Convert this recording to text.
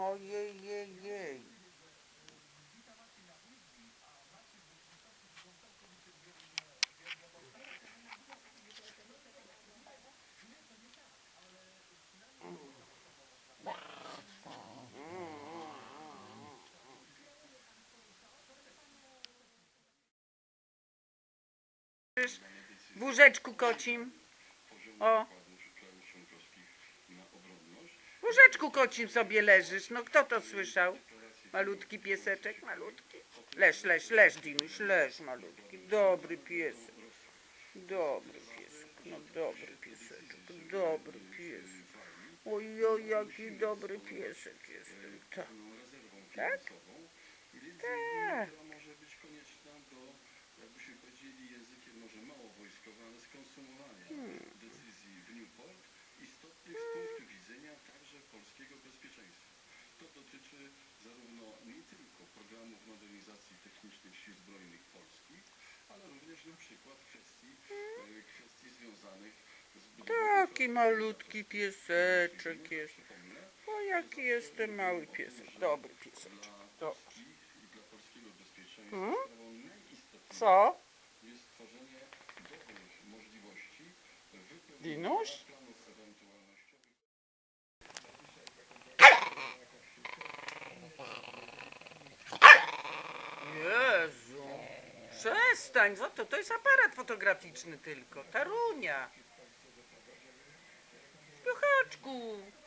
Ojej, jej, jej. Kocim. O. W łóżeczku kocim sobie leżysz. No kto to słyszał? Malutki pieseczek, malutki. Leż, leż, leż, Dinuś, leż, malutki. Dobry piesek. Dobry piesek. No dobry pieseczek. Dobry piesek. Ojoj, jaki dobry piesek jestem. Tak. Tak? Tak. Taki malutki pieseczek jest. O, jaki jestem mały piesek. Dobry pieseczek. Hmm? Co? Dinuś? Jezu. Przestań, co to? To jest aparat fotograficzny tylko. Tarunia. 嗯。